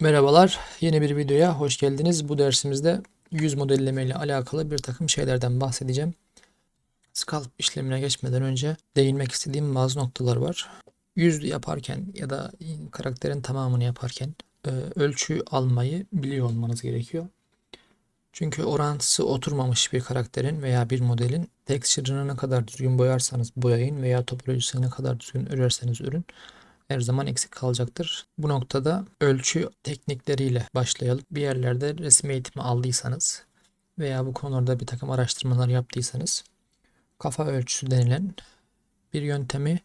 Merhabalar, yeni bir videoya hoş geldiniz. Bu dersimizde yüz modelleme ile alakalı bir takım şeylerden bahsedeceğim. Scalp işlemine geçmeden önce değinmek istediğim bazı noktalar var. Yüz yaparken ya da karakterin tamamını yaparken e, ölçü almayı biliyor olmanız gerekiyor. Çünkü orantısı oturmamış bir karakterin veya bir modelin texture'ını ne kadar düzgün boyarsanız boyayın veya topolojisini ne kadar düzgün örerseniz ürün her zaman eksik kalacaktır. Bu noktada ölçü teknikleriyle başlayalım. Bir yerlerde resim eğitimi aldıysanız veya bu konularda bir takım araştırmalar yaptıysanız kafa ölçüsü denilen bir yöntemi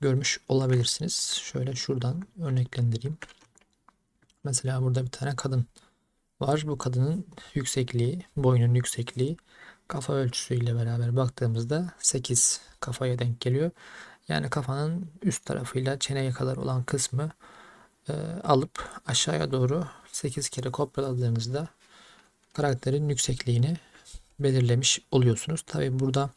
görmüş olabilirsiniz. Şöyle şuradan örneklendireyim. Mesela burada bir tane kadın var. Bu kadının yüksekliği, boyunun yüksekliği kafa ölçüsüyle beraber baktığımızda 8 kafaya denk geliyor. Yani kafanın üst tarafıyla çeneye kadar olan kısmı e, alıp aşağıya doğru 8 kere kopyaladığınızda karakterin yüksekliğini belirlemiş oluyorsunuz. Tabi burada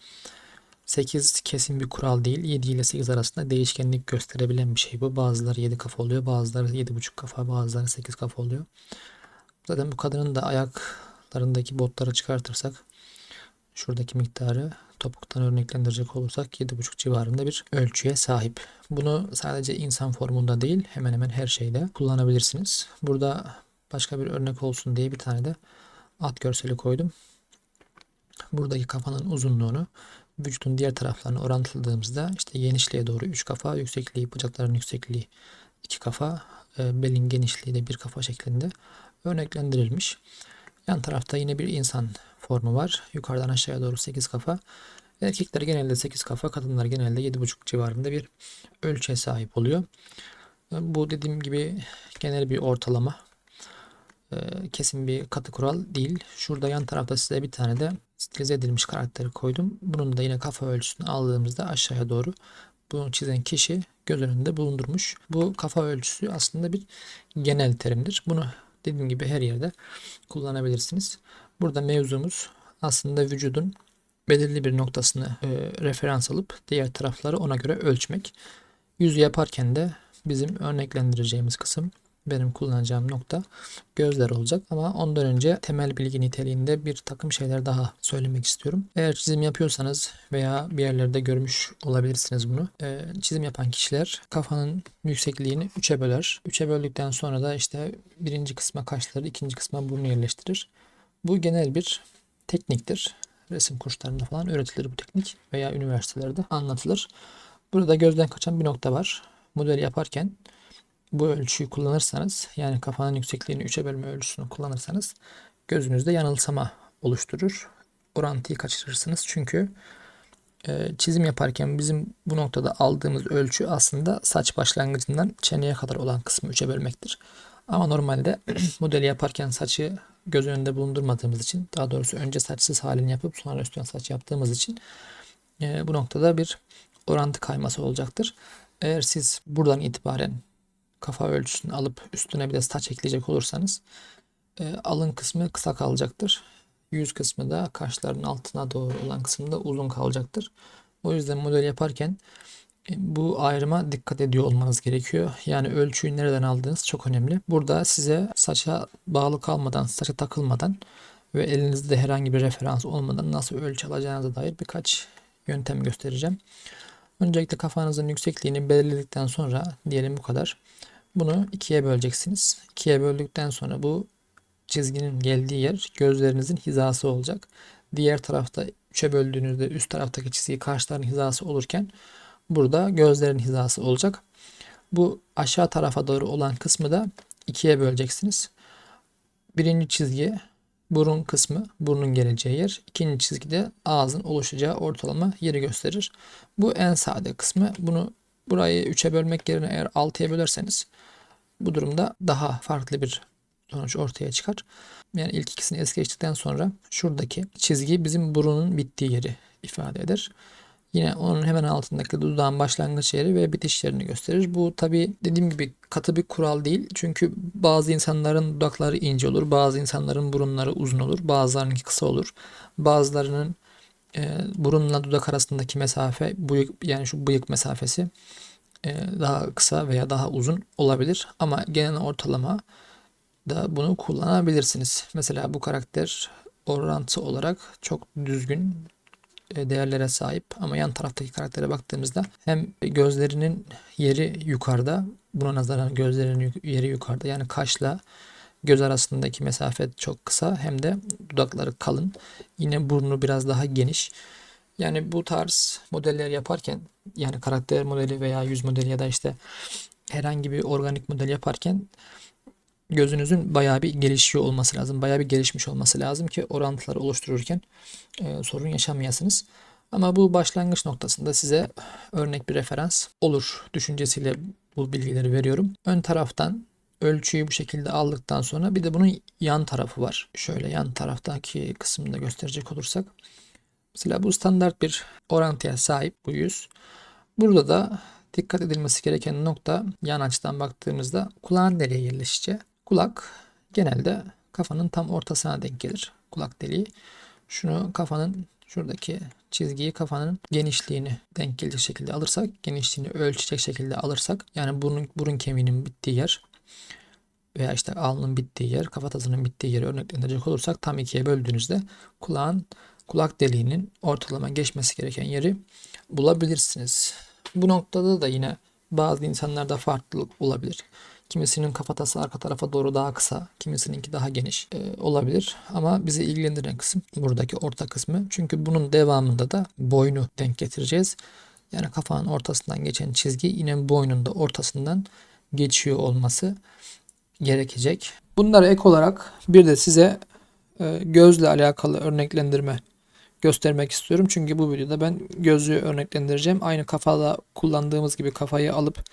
8 kesin bir kural değil. 7 ile 8 arasında değişkenlik gösterebilen bir şey bu. Bazıları 7 kafa oluyor. Bazıları 7,5 kafa. Bazıları 8 kafa oluyor. Zaten bu kadının da ayaklarındaki botları çıkartırsak şuradaki miktarı topuktan örneklendirecek olursak 7,5 civarında bir ölçüye sahip. Bunu sadece insan formunda değil hemen hemen her şeyde kullanabilirsiniz. Burada başka bir örnek olsun diye bir tane de at görseli koydum. Buradaki kafanın uzunluğunu vücudun diğer taraflarına orantıladığımızda işte genişliğe doğru 3 kafa, yüksekliği, bacakların yüksekliği 2 kafa, e, belin genişliği de bir kafa şeklinde örneklendirilmiş. Yan tarafta yine bir insan formu var. Yukarıdan aşağıya doğru 8 kafa. Erkekler genelde 8 kafa, kadınlar genelde 7,5 civarında bir ölçüye sahip oluyor. Bu dediğim gibi genel bir ortalama. Ee, kesin bir katı kural değil. Şurada yan tarafta size bir tane de stilize edilmiş karakteri koydum. Bunun da yine kafa ölçüsünü aldığımızda aşağıya doğru bunu çizen kişi göz önünde bulundurmuş. Bu kafa ölçüsü aslında bir genel terimdir. Bunu dediğim gibi her yerde kullanabilirsiniz. Burada mevzumuz aslında vücudun belirli bir noktasını e, referans alıp diğer tarafları ona göre ölçmek. Yüzü yaparken de bizim örneklendireceğimiz kısım benim kullanacağım nokta gözler olacak. Ama ondan önce temel bilgi niteliğinde bir takım şeyler daha söylemek istiyorum. Eğer çizim yapıyorsanız veya bir yerlerde görmüş olabilirsiniz bunu. Ee, çizim yapan kişiler kafanın yüksekliğini 3'e böler. 3'e böldükten sonra da işte birinci kısma kaşları, ikinci kısma burnu yerleştirir. Bu genel bir tekniktir. Resim kurslarında falan öğretilir bu teknik veya üniversitelerde anlatılır. Burada gözden kaçan bir nokta var. Model yaparken bu ölçüyü kullanırsanız yani kafanın yüksekliğini 3'e bölme ölçüsünü kullanırsanız gözünüzde yanılsama oluşturur. Orantıyı kaçırırsınız çünkü e, çizim yaparken bizim bu noktada aldığımız ölçü aslında saç başlangıcından çeneye kadar olan kısmı 3'e bölmektir. Ama normalde modeli yaparken saçı göz önünde bulundurmadığımız için daha doğrusu önce saçsız halini yapıp sonra üstten saç yaptığımız için e, bu noktada bir orantı kayması olacaktır. Eğer siz buradan itibaren kafa ölçüsünü alıp üstüne bir de saç ekleyecek olursanız e, alın kısmı kısa kalacaktır. Yüz kısmı da kaşların altına doğru olan kısımda uzun kalacaktır. O yüzden model yaparken bu ayrıma dikkat ediyor olmanız gerekiyor. Yani ölçüyü nereden aldığınız çok önemli. Burada size saça bağlı kalmadan, saça takılmadan ve elinizde herhangi bir referans olmadan nasıl ölçü alacağınıza dair birkaç yöntem göstereceğim. Öncelikle kafanızın yüksekliğini belirledikten sonra diyelim bu kadar. Bunu ikiye böleceksiniz. İkiye böldükten sonra bu çizginin geldiği yer gözlerinizin hizası olacak. Diğer tarafta üçe böldüğünüzde üst taraftaki çizgi karşıların hizası olurken burada gözlerin hizası olacak. Bu aşağı tarafa doğru olan kısmı da ikiye böleceksiniz. Birinci çizgi burun kısmı, burnun geleceği yer. İkinci çizgide ağzın oluşacağı ortalama yeri gösterir. Bu en sade kısmı. Bunu burayı 3'e bölmek yerine eğer 6'ya bölerseniz bu durumda daha farklı bir sonuç ortaya çıkar. Yani ilk ikisini es geçtikten sonra şuradaki çizgi bizim burunun bittiği yeri ifade eder. Yine onun hemen altındaki dudağın başlangıç yeri ve bitiş yerini gösterir. Bu tabi dediğim gibi katı bir kural değil. Çünkü bazı insanların dudakları ince olur. Bazı insanların burunları uzun olur. Bazılarının kısa olur. Bazılarının e, burunla dudak arasındaki mesafe bıyık yani şu bıyık mesafesi e, daha kısa veya daha uzun olabilir. Ama genel ortalama da bunu kullanabilirsiniz. Mesela bu karakter orantı olarak çok düzgün değerlere sahip. Ama yan taraftaki karaktere baktığımızda hem gözlerinin yeri yukarıda buna nazaran gözlerinin yeri yukarıda. Yani kaşla göz arasındaki mesafe çok kısa hem de dudakları kalın. Yine burnu biraz daha geniş. Yani bu tarz modeller yaparken yani karakter modeli veya yüz modeli ya da işte herhangi bir organik model yaparken gözünüzün bayağı bir gelişiyor olması lazım. Bayağı bir gelişmiş olması lazım ki orantıları oluştururken e, sorun yaşamayasınız. Ama bu başlangıç noktasında size örnek bir referans olur düşüncesiyle bu bilgileri veriyorum. Ön taraftan ölçüyü bu şekilde aldıktan sonra bir de bunun yan tarafı var. Şöyle yan taraftaki kısmını da gösterecek olursak. Mesela bu standart bir orantıya sahip bu yüz. Burada da dikkat edilmesi gereken nokta yan açıdan baktığımızda kulağın nereye yerleşeceği. Kulak genelde kafanın tam ortasına denk gelir. Kulak deliği. Şunu kafanın şuradaki çizgiyi kafanın genişliğini denk gelecek şekilde alırsak, genişliğini ölçecek şekilde alırsak yani burun, burun kemiğinin bittiği yer veya işte alnın bittiği yer, kafatasının bittiği yeri örneklendirecek olursak tam ikiye böldüğünüzde kulağın kulak deliğinin ortalama geçmesi gereken yeri bulabilirsiniz. Bu noktada da yine bazı insanlarda farklılık olabilir. Kimisinin kafatası arka tarafa doğru daha kısa, kimisininki daha geniş e, olabilir. Ama bizi ilgilendiren kısım buradaki orta kısmı. Çünkü bunun devamında da boynu denk getireceğiz. Yani kafanın ortasından geçen çizgi yine boynun da ortasından geçiyor olması gerekecek. Bunlara ek olarak bir de size e, gözle alakalı örneklendirme göstermek istiyorum. Çünkü bu videoda ben gözlüğü örneklendireceğim. Aynı kafada kullandığımız gibi kafayı alıp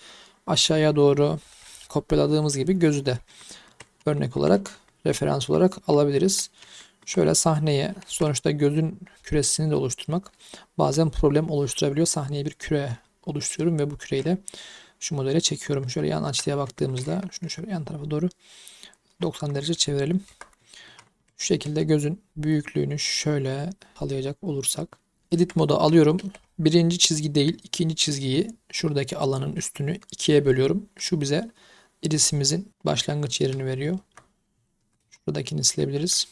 aşağıya doğru kopyaladığımız gibi gözü de örnek olarak referans olarak alabiliriz. Şöyle sahneye sonuçta gözün küresini de oluşturmak bazen problem oluşturabiliyor. Sahneye bir küre oluşturuyorum ve bu küreyi de şu modele çekiyorum. Şöyle yan açıya baktığımızda şunu şöyle yan tarafa doğru 90 derece çevirelim. Şu şekilde gözün büyüklüğünü şöyle alayacak olursak. Edit moda alıyorum. Birinci çizgi değil ikinci çizgiyi şuradaki alanın üstünü ikiye bölüyorum. Şu bize irisimizin başlangıç yerini veriyor. Şuradakini silebiliriz.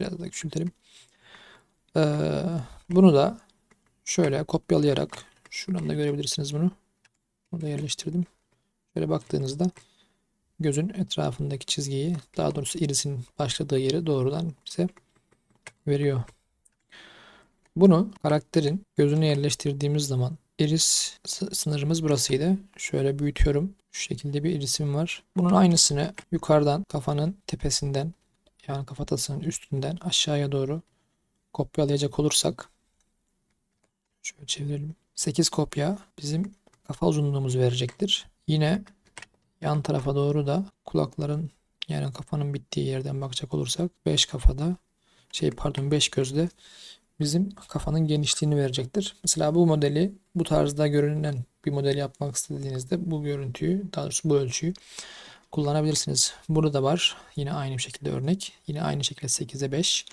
Biraz da küçültelim. Ee, bunu da şöyle kopyalayarak şuradan da görebilirsiniz bunu. Burada yerleştirdim. Şöyle baktığınızda gözün etrafındaki çizgiyi daha doğrusu irisin başladığı yeri doğrudan bize veriyor. Bunu karakterin gözüne yerleştirdiğimiz zaman iris sınırımız burasıydı. Şöyle büyütüyorum. Şu şekilde bir irisim var. Bunun aynısını yukarıdan kafanın tepesinden yani kafatasının üstünden aşağıya doğru kopyalayacak olursak şöyle çevirelim. 8 kopya bizim kafa uzunluğumuzu verecektir. Yine yan tarafa doğru da kulakların yani kafanın bittiği yerden bakacak olursak 5 kafada şey pardon 5 gözde bizim kafanın genişliğini verecektir. Mesela bu modeli bu tarzda görünen bir model yapmak istediğinizde bu görüntüyü daha doğrusu bu ölçüyü kullanabilirsiniz. Burada da var yine aynı şekilde örnek. Yine aynı şekilde 8'e 5.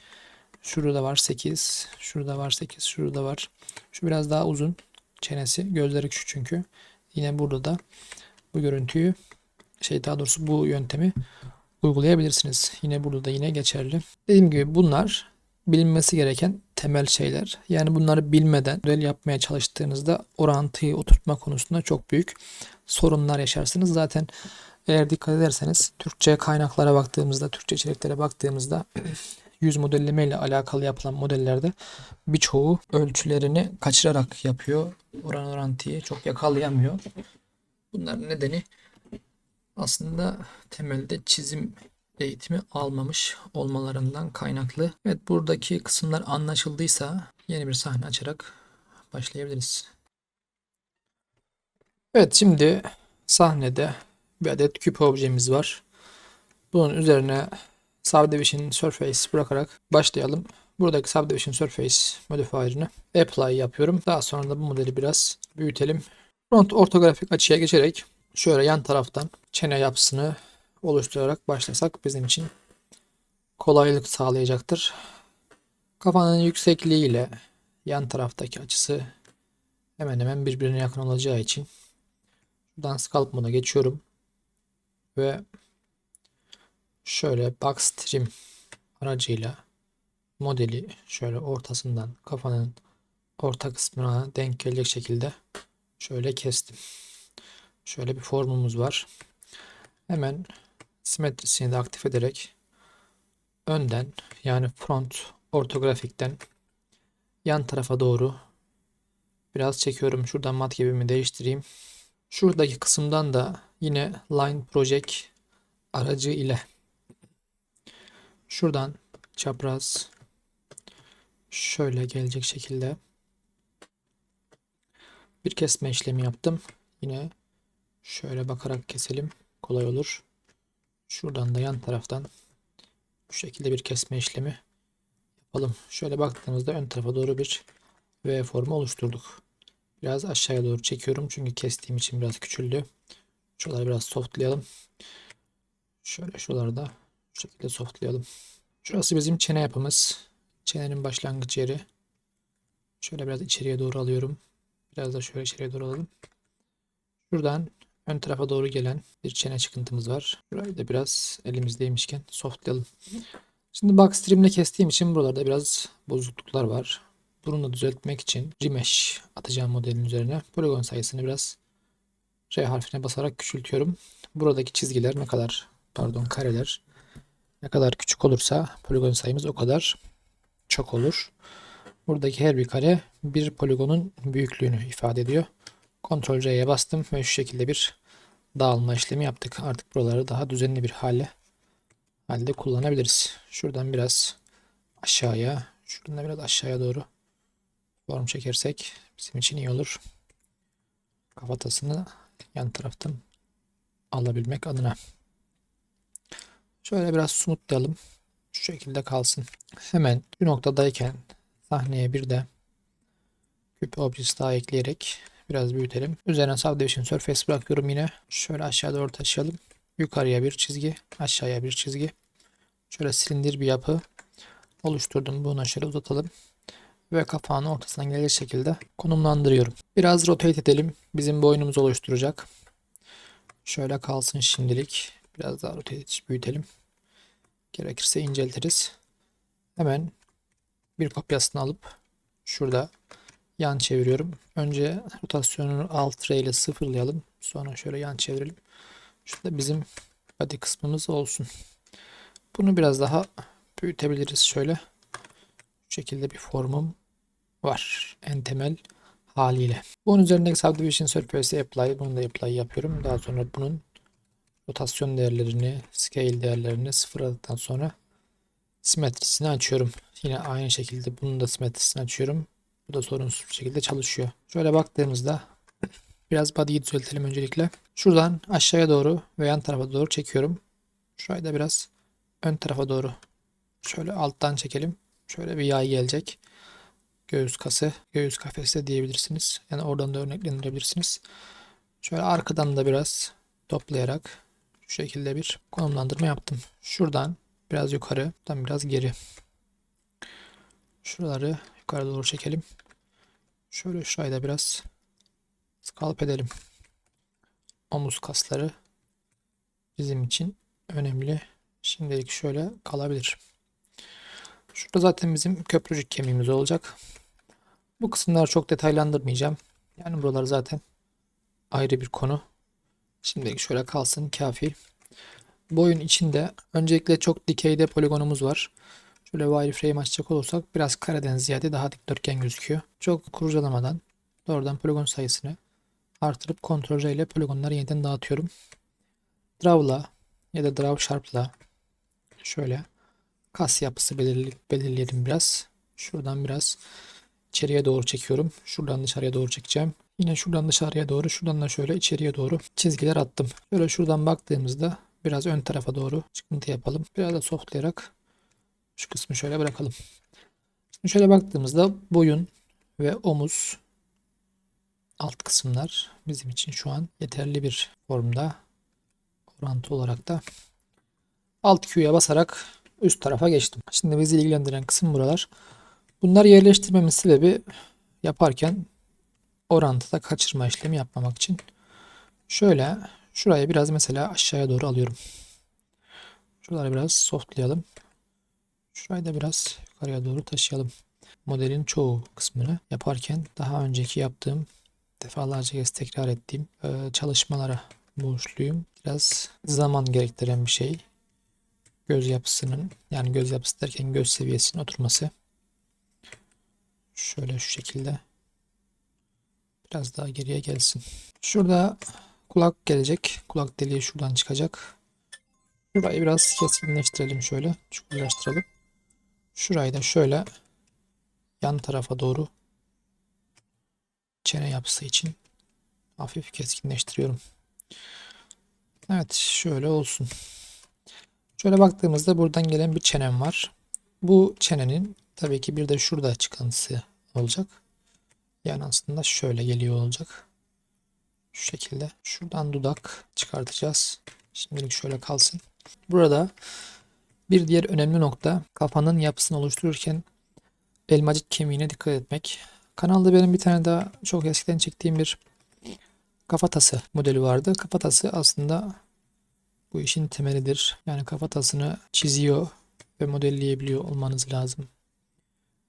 Şurada var 8. Şurada var 8. Şurada var. Şu biraz daha uzun çenesi. Gözleri küçük çünkü. Yine burada da bu görüntüyü şey daha doğrusu bu yöntemi uygulayabilirsiniz. Yine burada da yine geçerli. Dediğim gibi bunlar bilinmesi gereken temel şeyler. Yani bunları bilmeden model yapmaya çalıştığınızda orantıyı oturtma konusunda çok büyük sorunlar yaşarsınız. Zaten eğer dikkat ederseniz Türkçe kaynaklara baktığımızda, Türkçe içeriklere baktığımızda yüz modelleme ile alakalı yapılan modellerde birçoğu ölçülerini kaçırarak yapıyor. Oran orantıyı çok yakalayamıyor. Bunların nedeni aslında temelde çizim eğitimi almamış olmalarından kaynaklı. Evet buradaki kısımlar anlaşıldıysa yeni bir sahne açarak başlayabiliriz. Evet şimdi sahnede bir adet küp objemiz var. Bunun üzerine Subdivision Surface bırakarak başlayalım. Buradaki Subdivision Surface modifier'ını apply yapıyorum. Daha sonra da bu modeli biraz büyütelim. Front ortografik açıya geçerek şöyle yan taraftan çene yapısını oluşturarak başlasak bizim için kolaylık sağlayacaktır. Kafanın yüksekliği ile yan taraftaki açısı hemen hemen birbirine yakın olacağı için şuradan scalp moda geçiyorum ve şöyle box trim aracıyla modeli şöyle ortasından kafanın orta kısmına denk gelecek şekilde şöyle kestim. Şöyle bir formumuz var. Hemen simetrisini de aktif ederek önden yani front ortografikten yan tarafa doğru biraz çekiyorum. Şuradan mat gibimi değiştireyim. Şuradaki kısımdan da yine line project aracı ile şuradan çapraz şöyle gelecek şekilde bir kesme işlemi yaptım. Yine şöyle bakarak keselim. Kolay olur. Şuradan da yan taraftan bu şekilde bir kesme işlemi yapalım. Şöyle baktığımızda ön tarafa doğru bir V formu oluşturduk. Biraz aşağıya doğru çekiyorum çünkü kestiğim için biraz küçüldü. Şuraları biraz softlayalım. Şöyle şuraları da şu şekilde softlayalım. Şurası bizim çene yapımız. Çenenin başlangıç yeri. Şöyle biraz içeriye doğru alıyorum. Biraz da şöyle içeriye doğru alalım. Şuradan ön tarafa doğru gelen bir çene çıkıntımız var. Burayı da biraz elimizdeymişken softlayalım. Şimdi box trim'le kestiğim için buralarda biraz bozukluklar var. Bunu da düzeltmek için remesh atacağım modelin üzerine. Poligon sayısını biraz R harfine basarak küçültüyorum. Buradaki çizgiler ne kadar pardon kareler ne kadar küçük olursa poligon sayımız o kadar çok olur. Buradaki her bir kare bir poligonun büyüklüğünü ifade ediyor. Ctrl C'ye bastım ve şu şekilde bir dağılma işlemi yaptık. Artık buraları daha düzenli bir hale halde kullanabiliriz. Şuradan biraz aşağıya, şuradan da biraz aşağıya doğru form çekersek bizim için iyi olur. Kafatasını yan taraftan alabilmek adına. Şöyle biraz smoothlayalım. Şu şekilde kalsın. Hemen bir noktadayken sahneye bir de küp objesi daha ekleyerek biraz büyütelim. Üzerine Subdivision Surface bırakıyorum yine. Şöyle aşağı doğru taşıyalım. Yukarıya bir çizgi, aşağıya bir çizgi. Şöyle silindir bir yapı oluşturdum. Bunu şöyle uzatalım. Ve kapağını ortasından gelecek şekilde konumlandırıyorum. Biraz rotate edelim. Bizim boynumuzu oluşturacak. Şöyle kalsın şimdilik. Biraz daha rotate büyütelim. Gerekirse inceltiriz. Hemen bir kopyasını alıp şurada yan çeviriyorum. Önce rotasyonunu alt R ile sıfırlayalım. Sonra şöyle yan çevirelim. Şurada bizim body kısmımız olsun. Bunu biraz daha büyütebiliriz şöyle. Bu şekilde bir formum var. En temel haliyle. Bunun üzerindeki subdivision surface apply. Bunu da apply yapıyorum. Daha sonra bunun rotasyon değerlerini, scale değerlerini sıfırladıktan sonra simetrisini açıyorum. Yine aynı şekilde bunun da simetrisini açıyorum. Bu da sorunsuz bir şekilde çalışıyor. Şöyle baktığımızda biraz body'yi düzeltelim öncelikle. Şuradan aşağıya doğru ve yan tarafa doğru çekiyorum. Şurayı da biraz ön tarafa doğru şöyle alttan çekelim. Şöyle bir yay gelecek. Göğüs kası, göğüs kafesi diyebilirsiniz. Yani oradan da örneklendirebilirsiniz. Şöyle arkadan da biraz toplayarak şu şekilde bir konumlandırma yaptım. Şuradan biraz yukarı, buradan biraz geri. Şuraları yukarı doğru çekelim. Şöyle şurayı da biraz skalp edelim. Omuz kasları bizim için önemli. Şimdilik şöyle kalabilir. Şurada zaten bizim köprücük kemiğimiz olacak. Bu kısımları çok detaylandırmayacağım. Yani buralar zaten ayrı bir konu. Şimdilik şöyle kalsın kafi. Boyun içinde öncelikle çok dikeyde poligonumuz var. Şöyle wireframe açacak olursak biraz kareden ziyade daha dikdörtgen gözüküyor. Çok kurcalamadan doğrudan poligon sayısını artırıp Ctrl ile poligonları yeniden dağıtıyorum. Draw'la ya da Draw Sharp'la şöyle kas yapısı belirleyelim biraz. Şuradan biraz içeriye doğru çekiyorum. Şuradan dışarıya doğru çekeceğim. Yine şuradan dışarıya doğru, şuradan da şöyle içeriye doğru çizgiler attım. Böyle şuradan baktığımızda biraz ön tarafa doğru çıkıntı yapalım. Biraz da softlayarak şu kısmı şöyle bırakalım. Şimdi şöyle baktığımızda boyun ve omuz alt kısımlar bizim için şu an yeterli bir formda. Orantı olarak da alt Q'ya basarak üst tarafa geçtim. Şimdi bizi ilgilendiren kısım buralar. Bunları yerleştirmemin sebebi yaparken orantıda kaçırma işlemi yapmamak için. Şöyle şurayı biraz mesela aşağıya doğru alıyorum. Şuraları biraz softlayalım. Şurayı da biraz yukarıya doğru taşıyalım. Modelin çoğu kısmını yaparken daha önceki yaptığım defalarca kez tekrar ettiğim e, çalışmalara borçluyum. Biraz zaman gerektiren bir şey. Göz yapısının yani göz yapısı derken göz seviyesinin oturması. Şöyle şu şekilde. Biraz daha geriye gelsin. Şurada kulak gelecek. Kulak deliği şuradan çıkacak. Şurayı biraz keskinleştirelim şöyle. Çukurlaştıralım. Şurayı da şöyle yan tarafa doğru çene yapısı için hafif keskinleştiriyorum. Evet şöyle olsun. Şöyle baktığımızda buradan gelen bir çenem var. Bu çenenin tabii ki bir de şurada çıkıntısı olacak. Yani aslında şöyle geliyor olacak. Şu şekilde. Şuradan dudak çıkartacağız. Şimdilik şöyle kalsın. Burada bir diğer önemli nokta kafanın yapısını oluştururken elmacık kemiğine dikkat etmek. Kanalda benim bir tane daha çok eskiden çektiğim bir kafatası modeli vardı. Kafatası aslında bu işin temelidir. Yani kafatasını çiziyor ve modelleyebiliyor olmanız lazım.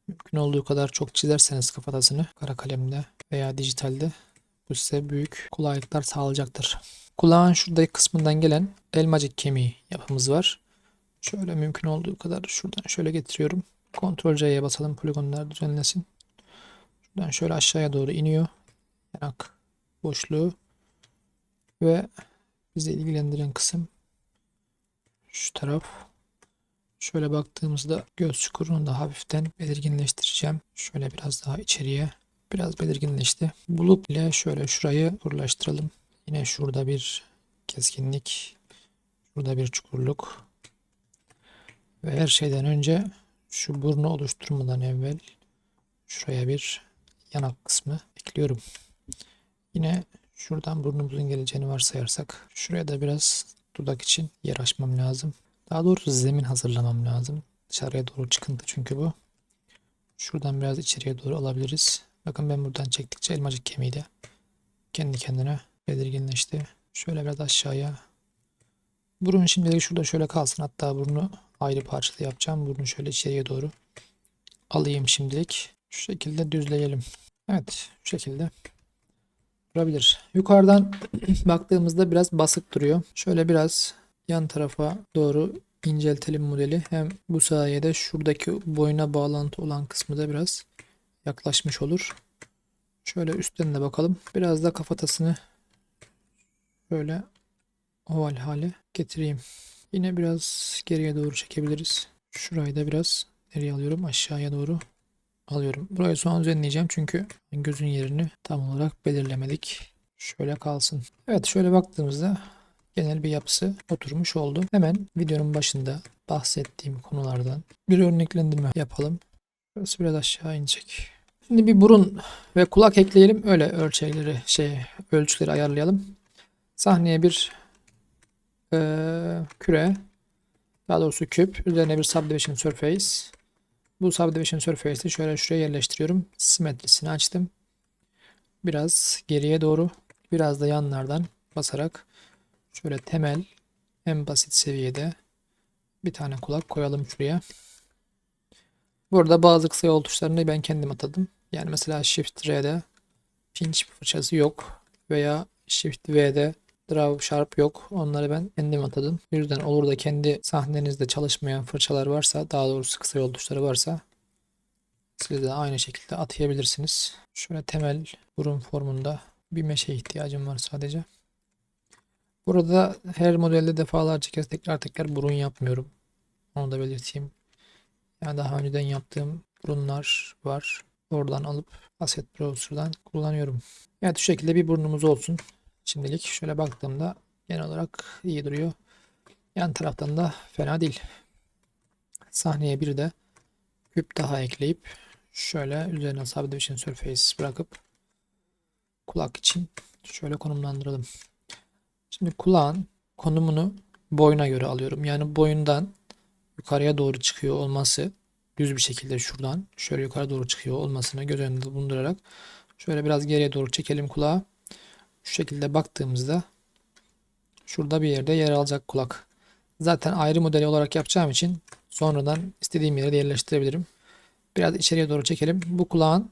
Mümkün olduğu kadar çok çizerseniz kafatasını kara kalemde veya dijitalde bu size büyük kolaylıklar sağlayacaktır. Kulağın şuradaki kısmından gelen elmacık kemiği yapımız var. Şöyle mümkün olduğu kadar şuradan şöyle getiriyorum. Ctrl C'ye basalım poligonlar düzenlesin. Şuradan şöyle aşağıya doğru iniyor. Yanak boşluğu ve bizi ilgilendiren kısım şu taraf. Şöyle baktığımızda göz çukurunu da hafiften belirginleştireceğim. Şöyle biraz daha içeriye biraz belirginleşti. Bulup ile şöyle şurayı kurlaştıralım. Yine şurada bir keskinlik, şurada bir çukurluk. Ve her şeyden önce şu burnu oluşturmadan evvel şuraya bir yanak kısmı ekliyorum. Yine şuradan burnumuzun geleceğini varsayarsak şuraya da biraz dudak için yer açmam lazım. Daha doğrusu zemin hazırlamam lazım. Dışarıya doğru çıkıntı çünkü bu. Şuradan biraz içeriye doğru alabiliriz. Bakın ben buradan çektikçe elmacık kemiği de kendi kendine belirginleşti. Şöyle biraz aşağıya. Burun şimdilik şurada şöyle kalsın. Hatta burnu ayrı parçalı yapacağım. Burnu şöyle içeriye doğru alayım şimdilik. Şu şekilde düzleyelim. Evet şu şekilde durabilir. Yukarıdan baktığımızda biraz basık duruyor. Şöyle biraz yan tarafa doğru inceltelim modeli. Hem bu sayede şuradaki boyuna bağlantı olan kısmı da biraz yaklaşmış olur. Şöyle üstten de bakalım. Biraz da kafatasını şöyle oval hale getireyim. Yine biraz geriye doğru çekebiliriz. Şurayı da biraz nereye alıyorum? Aşağıya doğru alıyorum. Burayı son düzenleyeceğim çünkü gözün yerini tam olarak belirlemedik. Şöyle kalsın. Evet şöyle baktığımızda genel bir yapısı oturmuş oldu. Hemen videonun başında bahsettiğim konulardan bir örneklendirme yapalım. Burası biraz aşağı inecek. Şimdi bir burun ve kulak ekleyelim. Öyle ölçekleri, şey, ölçüleri ayarlayalım. Sahneye bir e, küre, daha doğrusu küp, üzerine bir subdivision surface. Bu subdivision surface'i şöyle şuraya yerleştiriyorum. Simetrisini açtım. Biraz geriye doğru, biraz da yanlardan basarak şöyle temel, en basit seviyede bir tane kulak koyalım şuraya. Burada bazı kısa yol tuşlarını ben kendim atadım. Yani mesela Shift R'de pinch fırçası yok veya Shift V'de Draw Sharp yok. Onları ben kendim atadım. Yüzden olur da kendi sahnenizde çalışmayan fırçalar varsa, daha doğrusu kısa yol tuşları varsa siz de aynı şekilde atayabilirsiniz. Şöyle temel burun formunda bir meşe ihtiyacım var sadece. Burada her modelde defalarca kez tekrar tekrar burun yapmıyorum. Onu da belirteyim. Yani daha önceden yaptığım burunlar var. Oradan alıp Asset Browser'dan kullanıyorum. Evet şu şekilde bir burnumuz olsun. Şimdilik şöyle baktığımda genel olarak iyi duruyor. Yan taraftan da fena değil. Sahneye bir de küp daha ekleyip şöyle üzerine subdivision surface bırakıp kulak için şöyle konumlandıralım. Şimdi kulağın konumunu boyuna göre alıyorum. Yani boyundan yukarıya doğru çıkıyor olması düz bir şekilde şuradan şöyle yukarı doğru çıkıyor olmasını göz önünde bulundurarak şöyle biraz geriye doğru çekelim kulağı. Şu şekilde baktığımızda şurada bir yerde yer alacak kulak. Zaten ayrı modeli olarak yapacağım için sonradan istediğim yere yerleştirebilirim. Biraz içeriye doğru çekelim. Bu kulağın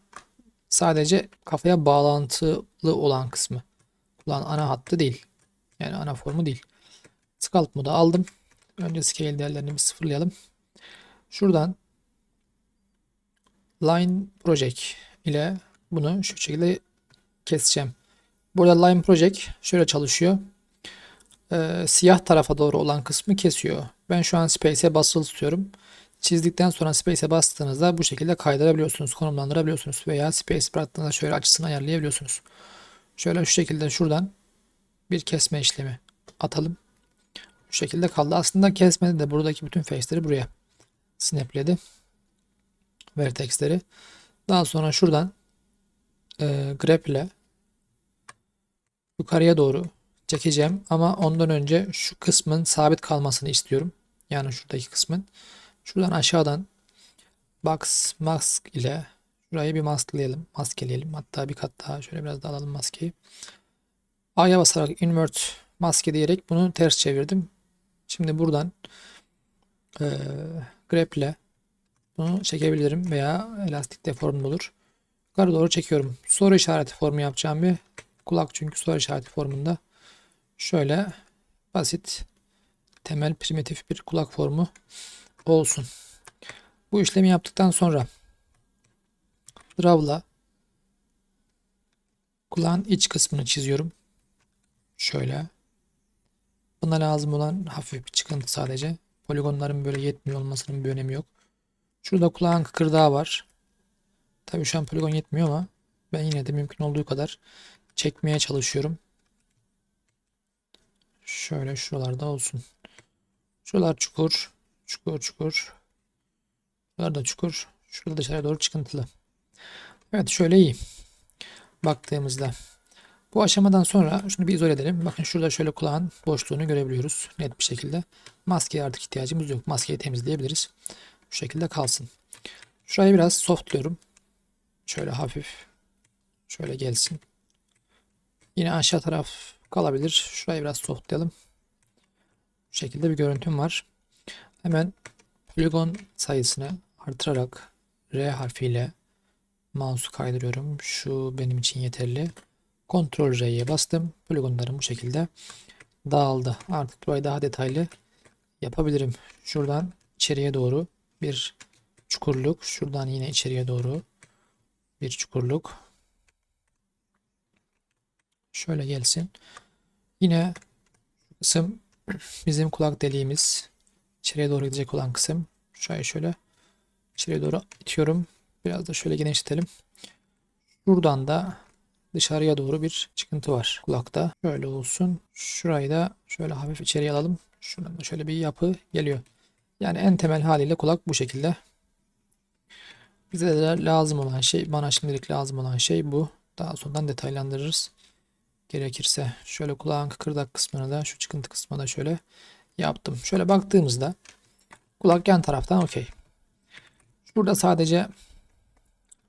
sadece kafaya bağlantılı olan kısmı. Kulağın ana hattı değil. Yani ana formu değil. Scalp modu aldım. Önce scale değerlerini bir sıfırlayalım. Şuradan Line Project ile bunu şu şekilde keseceğim. Burada Line Project şöyle çalışıyor. Ee, siyah tarafa doğru olan kısmı kesiyor. Ben şu an Space'e basılı tutuyorum. Çizdikten sonra Space'e bastığınızda bu şekilde kaydırabiliyorsunuz, konumlandırabiliyorsunuz veya Space bıraktığınızda şöyle açısını ayarlayabiliyorsunuz. Şöyle şu şekilde şuradan bir kesme işlemi atalım. Bu şekilde kaldı. Aslında kesmedi de buradaki bütün face'leri buraya snapledi. Vertex'leri. Daha sonra şuradan e, grep ile yukarıya doğru çekeceğim ama ondan önce şu kısmın sabit kalmasını istiyorum. Yani şuradaki kısmın. Şuradan aşağıdan box mask ile şurayı bir maskeleyelim. Maskeleyelim. Hatta bir kat daha şöyle biraz daha alalım maskeyi. A'ya basarak invert maske diyerek bunu ters çevirdim. Şimdi buradan e, grep ile bunu çekebilirim veya elastik deform olur. Yukarı doğru çekiyorum. Soru işareti formu yapacağım bir kulak çünkü soru işareti formunda şöyle basit temel primitif bir kulak formu olsun. Bu işlemi yaptıktan sonra draw'la kulağın iç kısmını çiziyorum. Şöyle. Buna lazım olan hafif bir çıkıntı sadece. Poligonların böyle yetmiyor olmasının bir önemi yok. Şurada kulağın kıkırdağı var. Tabii şu an poligon yetmiyor ama ben yine de mümkün olduğu kadar çekmeye çalışıyorum. Şöyle şuralarda olsun. Şuralar çukur. Çukur çukur. Şuralar da çukur. Şurada dışarıya doğru çıkıntılı. Evet şöyle iyi. Baktığımızda. Bu aşamadan sonra şunu bir izole edelim. Bakın şurada şöyle kulağın boşluğunu görebiliyoruz. Net bir şekilde. Maskeye artık ihtiyacımız yok. Maskeyi temizleyebiliriz. Bu şekilde kalsın. Şurayı biraz softluyorum. Şöyle hafif. Şöyle gelsin. Yine aşağı taraf kalabilir. Şurayı biraz softlayalım. Bu şekilde bir görüntüm var. Hemen poligon sayısını artırarak R harfiyle mouse'u kaydırıyorum. Şu benim için yeterli. Ctrl R'ye bastım. Poligonlarım bu şekilde dağıldı. Artık burayı daha detaylı yapabilirim. Şuradan içeriye doğru bir çukurluk. Şuradan yine içeriye doğru bir çukurluk. Şöyle gelsin. Yine kısım bizim kulak deliğimiz. İçeriye doğru gidecek olan kısım. Şurayı şöyle içeriye doğru itiyorum. Biraz da şöyle genişletelim. Şuradan da dışarıya doğru bir çıkıntı var kulakta. Şöyle olsun. Şurayı da şöyle hafif içeriye alalım. Şuradan da şöyle bir yapı geliyor. Yani en temel haliyle kulak bu şekilde. Bize de lazım olan şey, bana şimdilik lazım olan şey bu. Daha sonradan detaylandırırız. Gerekirse şöyle kulağın kıkırdak kısmını da şu çıkıntı kısmına da şöyle yaptım. Şöyle baktığımızda kulak yan taraftan okey. Burada sadece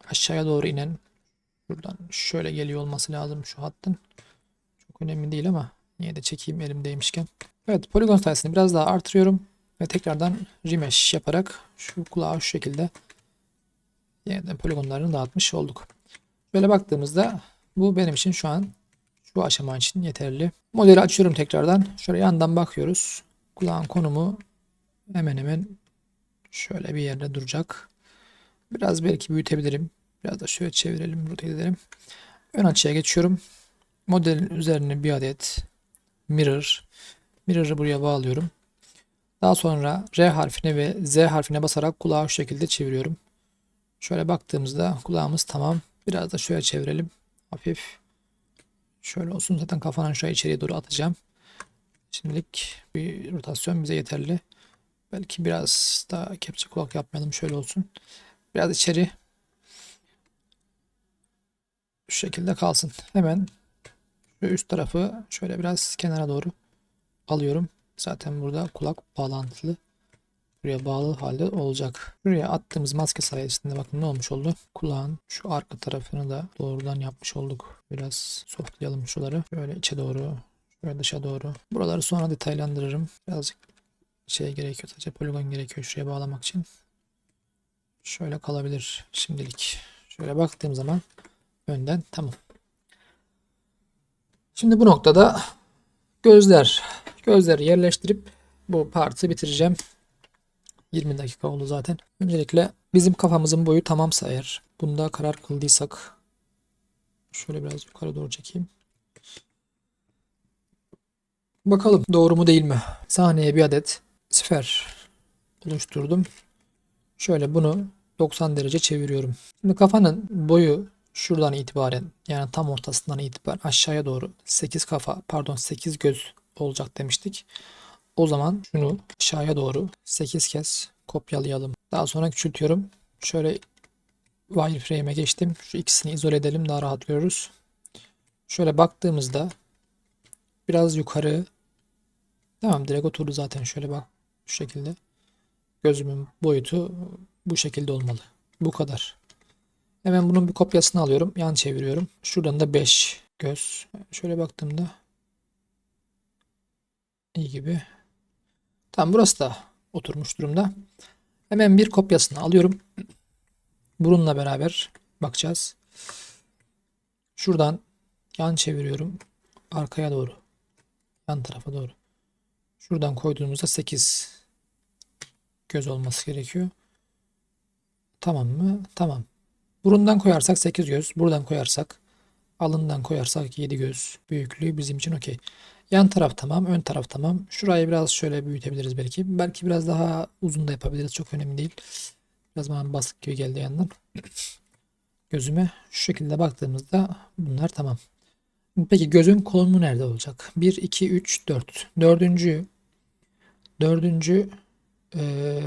aşağıya doğru inen buradan şöyle geliyor olması lazım şu hattın. Çok önemli değil ama niye de çekeyim elimdeymişken. Evet poligon sayısını biraz daha artırıyorum. Ve tekrardan remesh yaparak şu kulağı şu şekilde yeniden poligonlarını dağıtmış olduk. Böyle baktığımızda bu benim için şu an şu aşama için yeterli. Modeli açıyorum tekrardan. Şöyle yandan bakıyoruz. Kulağın konumu hemen hemen şöyle bir yerde duracak. Biraz belki büyütebilirim. Biraz da şöyle çevirelim, rotate edelim. Ön açıya geçiyorum. Modelin üzerine bir adet mirror. Mirror'ı buraya bağlıyorum. Daha sonra R harfine ve Z harfine basarak kulağı şu şekilde çeviriyorum. Şöyle baktığımızda kulağımız tamam. Biraz da şöyle çevirelim. Hafif. Şöyle olsun. Zaten kafanın şu içeriye doğru atacağım. Şimdilik bir rotasyon bize yeterli. Belki biraz daha kepçe kulak yapmayalım. Şöyle olsun. Biraz içeri şu şekilde kalsın. Hemen şu üst tarafı şöyle biraz kenara doğru alıyorum. Zaten burada kulak bağlantılı. Buraya bağlı halde olacak. Buraya attığımız maske sayesinde bakın ne olmuş oldu. Kulağın şu arka tarafını da doğrudan yapmış olduk. Biraz softlayalım şuları. Böyle içe doğru, şöyle dışa doğru. Buraları sonra detaylandırırım. Birazcık şey gerekiyor. Sadece poligon gerekiyor şuraya bağlamak için. Şöyle kalabilir şimdilik. Şöyle baktığım zaman önden tamam. Şimdi bu noktada gözler gözleri yerleştirip bu partı bitireceğim. 20 dakika oldu zaten. Öncelikle bizim kafamızın boyu tamamsa eğer bunda karar kıldıysak şöyle biraz yukarı doğru çekeyim. Bakalım doğru mu değil mi? Sahneye bir adet sfer oluşturdum. Şöyle bunu 90 derece çeviriyorum. Şimdi kafanın boyu şuradan itibaren yani tam ortasından itibaren aşağıya doğru 8 kafa pardon 8 göz olacak demiştik. O zaman şunu aşağıya doğru 8 kez kopyalayalım. Daha sonra küçültüyorum. Şöyle wireframe'e geçtim. Şu ikisini izole edelim daha rahat görürüz. Şöyle baktığımızda biraz yukarı tamam direkt oturdu zaten şöyle bak şu şekilde. Gözümün boyutu bu şekilde olmalı. Bu kadar. Hemen bunun bir kopyasını alıyorum. Yan çeviriyorum. Şuradan da 5 göz. Şöyle baktığımda iyi gibi. Tamam burası da oturmuş durumda. Hemen bir kopyasını alıyorum. Burunla beraber bakacağız. Şuradan yan çeviriyorum. Arkaya doğru. Yan tarafa doğru. Şuradan koyduğumuzda 8 göz olması gerekiyor. Tamam mı? Tamam. Burundan koyarsak 8 göz. Buradan koyarsak alından koyarsak 7 göz büyüklüğü bizim için okey. Yan taraf tamam. Ön taraf tamam. Şurayı biraz şöyle büyütebiliriz belki. Belki biraz daha uzun da yapabiliriz. Çok önemli değil. Biraz bana basık gibi geldi yandan. Gözüme şu şekilde baktığımızda bunlar tamam. Peki gözün konumu nerede olacak? 1, 2, 3, 4. Dördüncü dördüncü eee,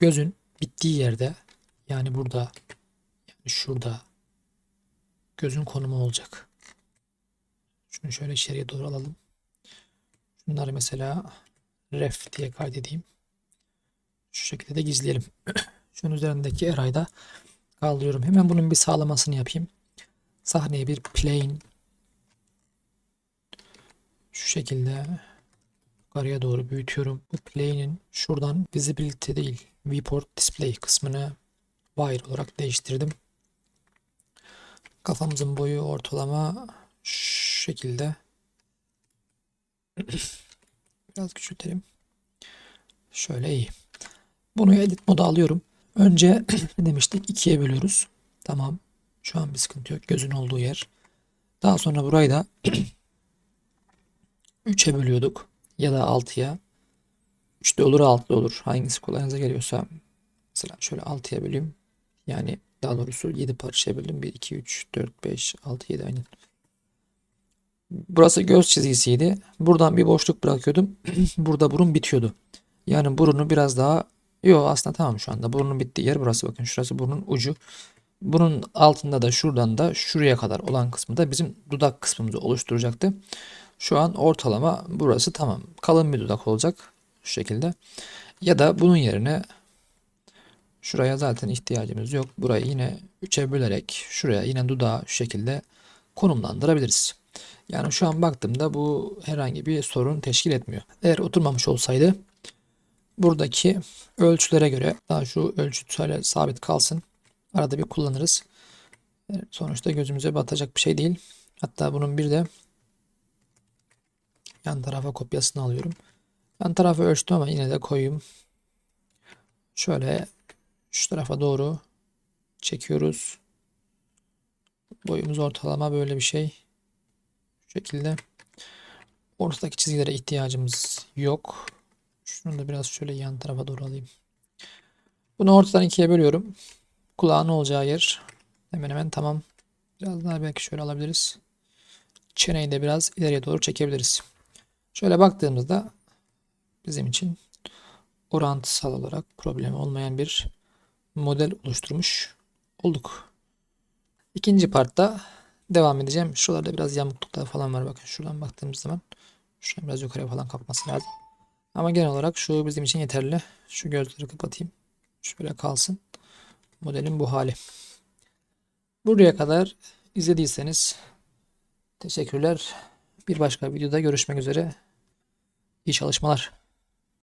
gözün bittiği yerde yani burada yani şurada gözün konumu olacak. Şunu şöyle içeriye doğru alalım. Şunları mesela ref diye kaydedeyim. Şu şekilde de gizleyelim. Şunun üzerindeki erayı da kaldırıyorum. Hemen bunun bir sağlamasını yapayım. Sahneye bir plane şu şekilde yukarıya doğru büyütüyorum. Bu plane'in şuradan visibility değil viewport display kısmını wire olarak değiştirdim. Kafamızın boyu ortalama şu şekilde. Biraz küçültelim. Şöyle iyi. Bunu edit moda alıyorum. Önce ne demiştik? ikiye bölüyoruz. Tamam. Şu an bir sıkıntı yok. Gözün olduğu yer. Daha sonra burayı da 3'e bölüyorduk. Ya da 6'ya. 3 de olur 6 da olur. Hangisi kolayınıza geliyorsa. Mesela şöyle 6'ya böleyim. Yani daha doğrusu 7 parçaya böldüm. 1, 2, 3, 4, 5, 6, 7 aynen. Burası göz çizgisiydi. Buradan bir boşluk bırakıyordum. Burada burun bitiyordu. Yani burunu biraz daha Yo aslında tamam şu anda. Burnun bittiği yer burası. Bakın şurası burnun ucu. Bunun altında da şuradan da şuraya kadar olan kısmı da bizim dudak kısmımızı oluşturacaktı. Şu an ortalama burası tamam. Kalın bir dudak olacak. Şu şekilde. Ya da bunun yerine şuraya zaten ihtiyacımız yok. Burayı yine 3'e bölerek şuraya yine dudağı şu şekilde konumlandırabiliriz. Yani şu an baktığımda bu herhangi bir sorun teşkil etmiyor. Eğer oturmamış olsaydı buradaki ölçülere göre daha şu ölçü şöyle sabit kalsın. Arada bir kullanırız. Sonuçta gözümüze batacak bir şey değil. Hatta bunun bir de yan tarafa kopyasını alıyorum. Yan tarafı ölçtüm ama yine de koyayım. Şöyle şu tarafa doğru çekiyoruz. Boyumuz ortalama böyle bir şey. Şekilde. Ortadaki çizgilere ihtiyacımız yok. Şunu da biraz şöyle yan tarafa doğru alayım. Bunu ortadan ikiye bölüyorum. Kulağın olacağı yer hemen hemen tamam. Biraz daha belki şöyle alabiliriz. Çeneyi de biraz ileriye doğru çekebiliriz. Şöyle baktığımızda bizim için orantısal olarak problemi olmayan bir model oluşturmuş olduk. İkinci partta devam edeceğim. Şuralarda biraz yamukluklar falan var. Bakın şuradan baktığımız zaman şuradan biraz yukarıya falan kalkması lazım. Ama genel olarak şu bizim için yeterli. Şu gözleri kapatayım. Şöyle kalsın. Modelin bu hali. Buraya kadar izlediyseniz teşekkürler. Bir başka videoda görüşmek üzere. İyi çalışmalar.